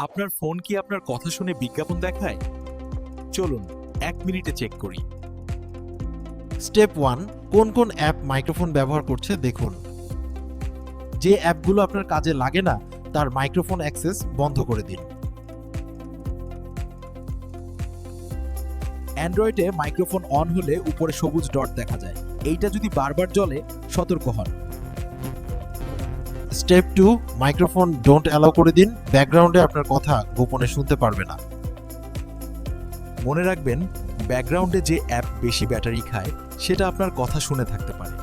আপনার ফোন কি আপনার কথা শুনে বিজ্ঞাপন দেখায়? চলুন, এক মিনিটে চেক করি। স্টেপ ওয়ান কোন কোন অ্যাপ মাইক্রোফোন ব্যবহার করছে দেখুন। যে অ্যাপগুলো আপনার কাজে লাগে না, তার মাইক্রোফোন অ্যাক্সেস বন্ধ করে দিন। অ্যান্ড্রয়েডে মাইক্রোফোন অন হলে উপরে সবুজ ডট দেখা যায়। এইটা যদি বারবার জ্বলে, সতর্ক হন। Step two microphone don't allow করে দিন। ব্যাকগ্রাউন্ডে আপনার কথা গোপনে শুনতে পারবে না। মনে রাখবেন ব্যাকগ্রাউন্ডে যে অ্যাপ বেশি ব্যাটারি খায়, সেটা আপনার কথা শুনে থাকতে পারে।